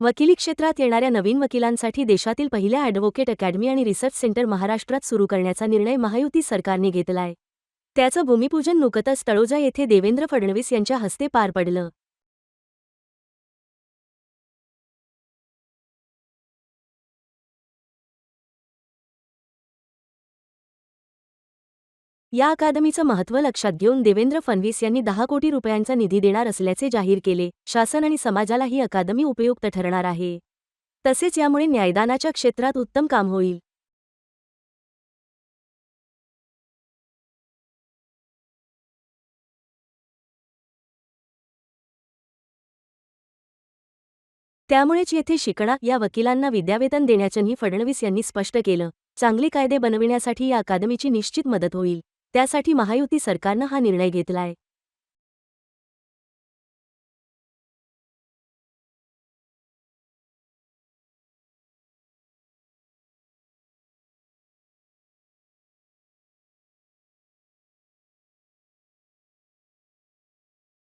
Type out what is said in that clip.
वकिली क्षेत्रात येणाऱ्या नवीन वकिलांसाठी देशातील पहिल्या ॲडव्होकेट अकॅडमी आणि रिसर्च सेंटर महाराष्ट्रात सुरू करण्याचा निर्णय महायुती सरकारने घेतलाय. त्याचं भूमिपूजन नुकतंच तळोजा येथे देवेंद्र फडणवीस यांच्या हस्ते पार पडलं. या अकादमीचं महत्त्व लक्षात घेऊन देवेंद्र फडणवीस यांनी दहा कोटी रुपयांचा निधी देणार असल्याचे जाहीर केले. शासन आणि समाजाला ही अकादमी उपयुक्त ठरणार आहे. तसेच यामुळे न्यायदानाच्या क्षेत्रात उत्तम काम होईल. त्यामुळेच येथे शिकणा या वकिलांना विद्यावेतन देण्याचंही फडणवीस यांनी स्पष्ट केलं. चांगले कायदे बनविण्यासाठी या अकादमीची निश्चित मदत होईल. त्यासाठी महायुती सरकारनं हा निर्णय घेतलाय.